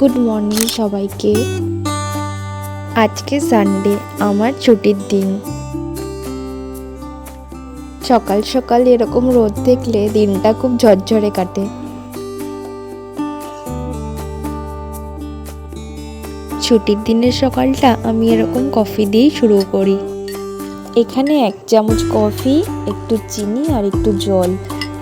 Good morning সবাইকে। আজকে Sunday আমার ছুটির দিন। সকাল সকাল এরকম রোদ দেখলে দিনটা খুব ঝরঝরে কাটে। ছুটির দিনের সকালটা আমি এরকম কফি দিয়েই শুরু করি। এখানে এক চামচ কফি একটু চিনি আর একটু জল।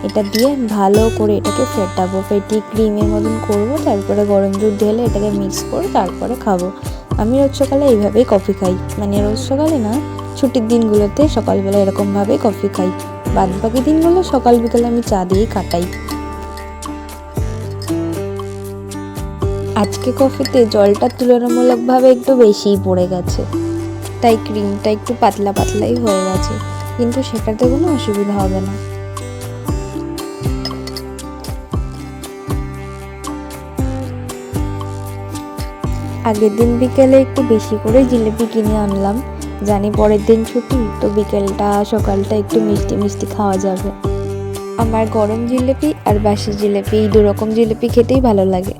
এটা দিয়ে ভালো করে এটাকে ফেটাবো, ফেটিয়ে ক্রিমের মতন করব, তারপরে গরম দুধ ঢেলে এটাকে মিক্স করে তারপরে খাব। আমি রোজ সকালে এইভাবেই কফি খাই। মানে রোজ সকালে না, ছুটির দিনগুলোতে সকালবেলা এরকমভাবেই কফি খাই। বাদ বাকি দিনগুলো সকাল বিকালে আমি চা দিয়েই কাটাই। আজকে কফিতে জলটা তুলনামূলকভাবে একটু বেশিই পড়ে গেছে। তাই ক্রিমটা একটু পাতলা পাতলাই হয়ে গেছে। কিন্তু সেটাতে কোনো অসুবিধা হবে না। আগের দিন বিকেলে একটু বেশি করে জিলিপি কিনে আনলাম। জানি পরের দিন ছুটি, তো বিকেলটা, সকালটা একটু মিষ্টি মিষ্টি খাওয়া যাবে। আমার গরম জিলিপি আর বাসি জিলিপি, এই দুরকম জিলিপি খেতেই ভালো লাগে।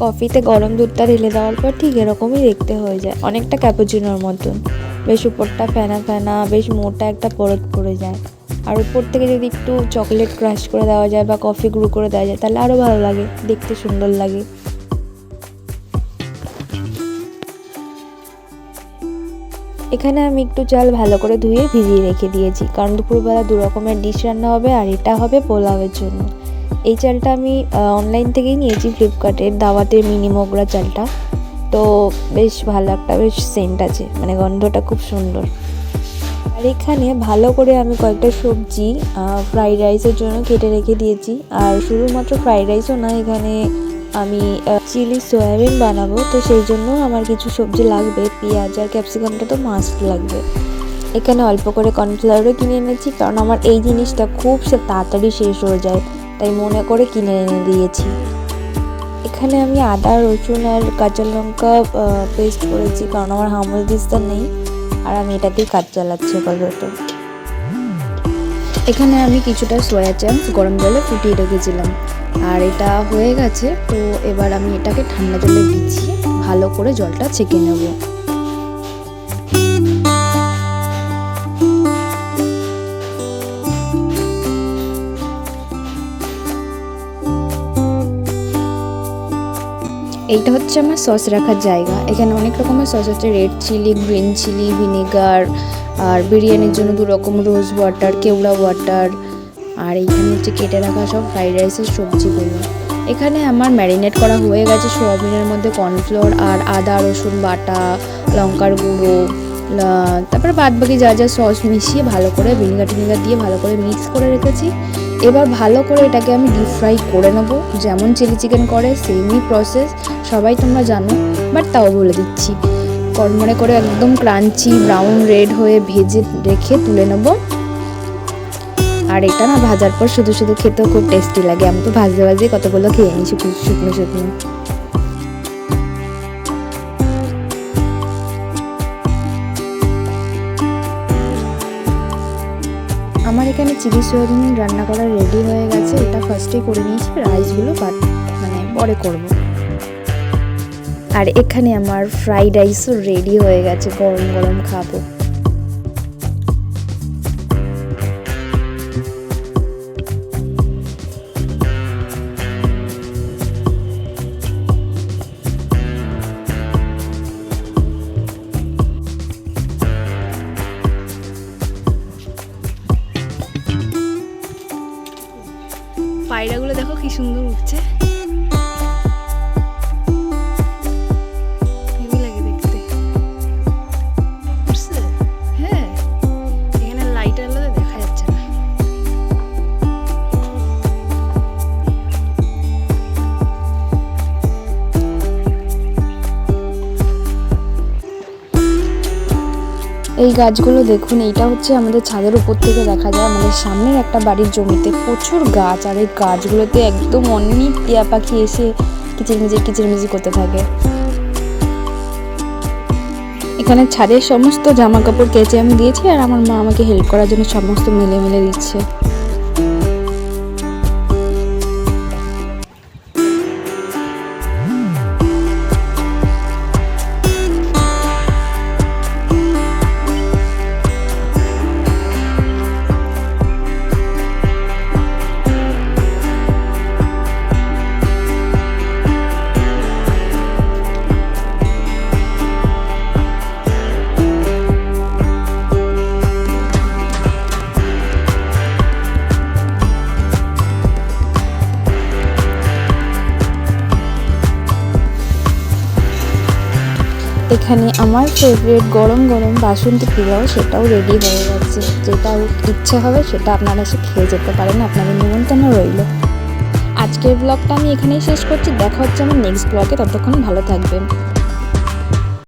কফিতে গরম দুধটা ঢেলে দেওয়ার পর ঠিক এরকমই দেখতে হয়ে যায়, অনেকটা ক্যাপুচিনোর মতন। বেশ উপরটা ফেনা ফেনা, বেশ মোটা একটা পরত পড়ে যায়। আর উপর থেকে যদি একটু চকলেট ক্রাশ করে দেওয়া যায় বা কফি গুঁড়ো করে দেওয়া যায়, তাহলে আরও ভালো লাগে, দেখতে সুন্দর লাগে। এখানে আমি একটু চাল ভালো করে ধুয়ে ভিজিয়ে রেখে দিয়েছি, কারণ দুপুরবেলা দু রকমের ডিশ রান্না হবে আর এটা হবে পোলাওয়ের জন্য। এই চালটা আমি অনলাইন থেকেই নিয়েছি, ফ্লিপকার্টের, দাওয়াতের মিনি মোগরা চালটা। তো বেশ ভালো একটা, বেশ সেন্ট আছে মানে গন্ধটা খুব সুন্দর। আর এখানে ভালো করে আমি কয়েকটা সবজি ফ্রাইড রাইসের জন্য কেটে রেখে দিয়েছি। আর শুধুমাত্র ফ্রাইড রাইসও না, এখানে আমি চিলি সয়াবিন বানাবো। তো সেই জন্য আমার কিছু সবজি লাগবে। পেঁয়াজ আর ক্যাপসিকামটা তো মাস্ট লাগবে। এখানে অল্প করে কর্নফ্লাওয়ারও কিনে এনেছি, কারণ আমার এই জিনিসটা খুব সে তাড়াতাড়ি শেষ হয়ে যায়। তাই মনে করে কিনে এনে দিয়েছি। এখানে আমি আদা, রসুন আর কাঁচা লঙ্কা পেস্ট করেছি, কারণ আমার হামল দিস্তা নেই। আর আমি এটাতেই কাজ চালাচ্ছি আপাতত। এখানে আমি কিছুটা সয়া চাংস গরম জলে ফুটিয়ে রেখেছিলাম। আর এটা হয়ে গেছে, তো এবার আমি এটাকে ঠান্ডা জলে ভিজিয়ে ভালো করে জলটা ছেঁকে নেব। এইটা হচ্ছে আমার সস রাখার জায়গা। এখানে অনেক রকমের সস আছে red chilli green chilli vinegar আর বিরিয়ানির জন্য দু রকম রোজ ওয়াটার কেওড়া ওয়াটার আর এইখানে হচ্ছে কেটে রাখা সব ফ্রাইড রাইসের সবজিগুলো। এখানে আমার ম্যারিনেট করা হয়ে গেছে সোয়াবিনের মধ্যে কর্নফ্লোর আর আদা, রসুন বাটা, লঙ্কার গুঁড়ো তারপরে বাদ বাকি যা যা সস মিশিয়ে ভালো করে ভিনিগার টিনিগার দিয়ে ভালো করে মিক্স করে রেখেছি। এবার ভালো করে এটাকে আমি ডিপ ফ্রাই করে নেব। যেমন চিলি চিকেন করে সেমই প্রসেস সবাই তোমরা জানো বাট তাও বলে দিচ্ছি। কড়মড়ে করে একদম ক্রাঞ্চি ব্রাউন রেড হয়ে ভেজে রেখে তুলে নেব। আর এটা না ভাজার পর শুধু শুধু খেতেও খুব টেস্টি লাগে। আমি তো ভাজতে ভাজতে কতগুলো খেয়ে নিয়েছি শুকনো শুকনো। আমার এখানে চিলি সয়াবিন রান্না করা রেডি হয়ে গেছে। এটা ফার্স্টে করে নিয়েছি রাইসগুলো বাদ মানে পরে করব। আর এখানে আমার ফ্রাইড রাইসও রেডি হয়ে গেছে, গরম গরম খাব। পায়রাগুলো দেখো কি সুন্দর উঠছে। এই গাছগুলো দেখুন, এইটা হচ্ছে আমাদের ছাদের উপর থেকে দেখা যায়। আমাদের সামনের একটা বাড়ির জমিতে প্রচুর গাছ, আর এই গাছগুলোতে একদম অনেক টিয়া পাখি এসে কিচিরমিচির কিচিরমিচির করতে থাকে। এখানে ছাদের সমস্ত জামা কাপড় কেচে আমি দিয়েছি, আর আমার মা আমাকে হেল্প করার জন্য সমস্ত মিলে মিলে দিচ্ছে। এখানে আমার ফেভারিট গরম গরম বাসন্তী পোলাও সেটাও রেডি হয়ে গেছে। যেটা ইচ্ছে হবে সেটা আপনারা এসে খেয়ে যেতে পারেন, আপনাদের নিমন্ত্রণ রইল। আজকের ব্লগটা আমি এখানেই শেষ করছি। দেখা হচ্ছে আমার নেক্সট ব্লগে ততক্ষণ ভালো থাকবেন।